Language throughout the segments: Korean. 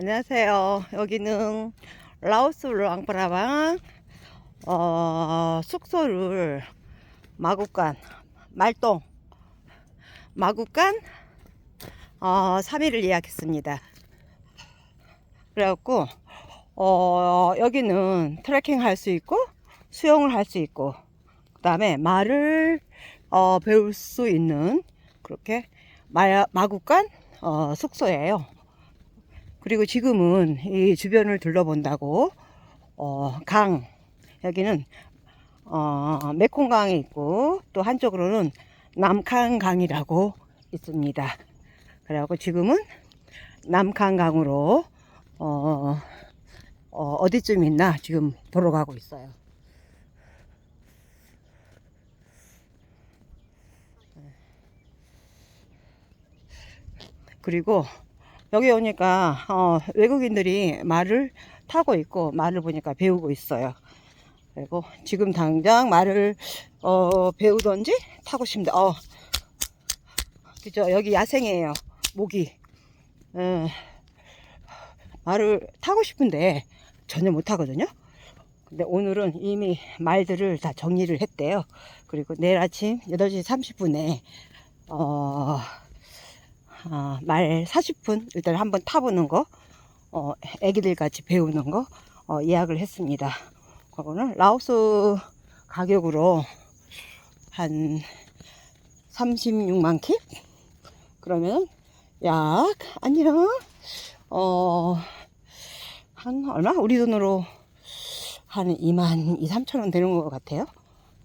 안녕하세요. 여기는 라오스 랑브라방 어, 숙소를 마구간 말동 마구간 어, 3일을 예약했습니다. 그래갖고 어, 여기는 트레킹 할 수 있고 수영을 할 수 있고 그 다음에 말을 어, 배울 수 있는 그렇게 마, 마구간 어, 숙소예요. 그리고 지금은 이 주변을 둘러본다고 어, 강 여기는 어, 메콩강이 있고 또 한쪽으로는 남칸강이라고 있습니다. 그래갖고 지금은 남칸강으로 어, 어, 어디쯤 있나 지금 보러 가고 있어요. 그리고 여기 오니까 어, 외국인들이 말을 타고 있고 말을 보니까 배우고 있어요. 그리고 지금 당장 말을 어, 배우던지 타고 싶습니다. 어, 그죠? 여기 야생이에요. 모기. 어, 말을 타고 싶은데 전혀 못 타거든요. 근데 오늘은 이미 말들을 다 정리를 했대요. 그리고 내일 아침 8시 30분에 어, 어, 말 40분 일단 한번 타보는 거, 어, 애기들 같이 배우는 거 어, 예약을 했습니다. 그거는 라오스 가격으로 한 36만 킵? 그러면 약 안녕 어, 한 얼마? 우리 돈으로 한 2만 2, 3천 원 되는 것 같아요.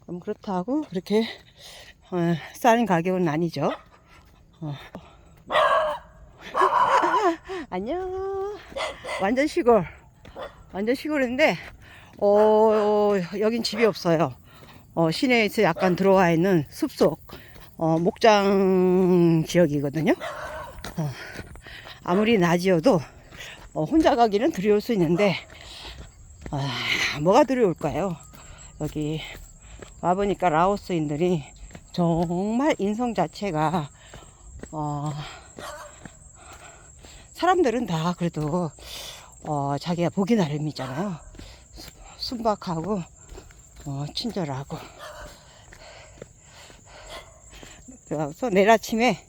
그럼 그렇다고 그렇게 어, 싼 가격은 아니죠. 어. 안녕. 완전 시골. 완전 시골인데, 어, 여긴 집이 없어요. 어, 시내에서 약간 들어와 있는 숲속, 어, 목장 지역이거든요. 어, 아무리 낮이어도, 어, 혼자 가기는 두려울 수 있는데, 아, 뭐가 두려울까요? 여기 와보니까 라오스인들이 정말 인성 자체가, 어, 사람들은 다 그래도 어, 자기가 보기 나름이잖아요. 수- 순박하고 어, 친절하고. 그래서 내일 아침에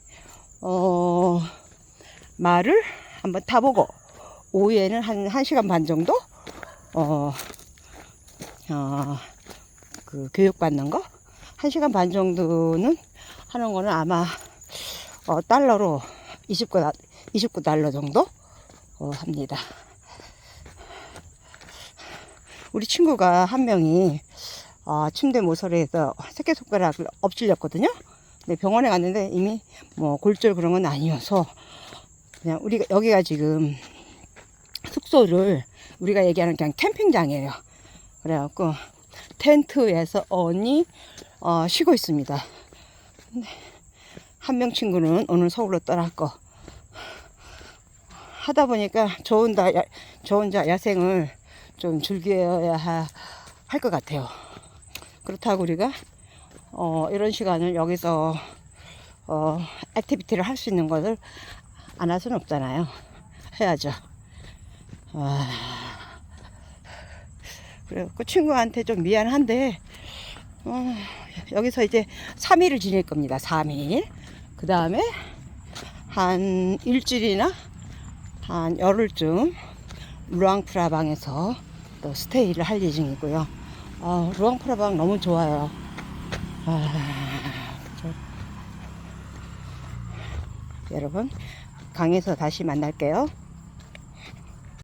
어, 말을 한번 타보고 오후에는 한 1시간 반 정도 어, 어, 그 교육받는 거 1시간 반 정도는 하는 거는 아마 어, 달러로 29, 29달러 정도 어, 합니다. 우리 친구가 한 명이 어, 침대 모서리에서 새끼손가락을 엎질렸거든요. 근데 병원에 갔는데 이미 뭐 골절 그런 건 아니어서 그냥 우리가 여기가 지금 숙소를 우리가 얘기하는 그냥 캠핑장이에요. 그래갖고 텐트에서 언니 어, 쉬고 있습니다. 한 명 친구는 오늘 서울로 떠났고 하다 보니까 저 혼자 야, 저 혼자 야생을 좀 즐겨야 할 것 같아요. 그렇다고 우리가 어, 이런 시간을 여기서 어, 액티비티를 할 수 있는 것을 안 할 수는 없잖아요. 해야죠. 아, 그래 그 친구한테 좀 미안한데 어, 여기서 이제 3일을 지낼 겁니다. 3일. 그 다음에 한 일주일이나 한 열흘쯤 루앙프라방에서 또 스테이를 할 예정이고요. 아, 루앙프라방 너무 좋아요. 아, 저- 여러분 강에서 다시 만날게요.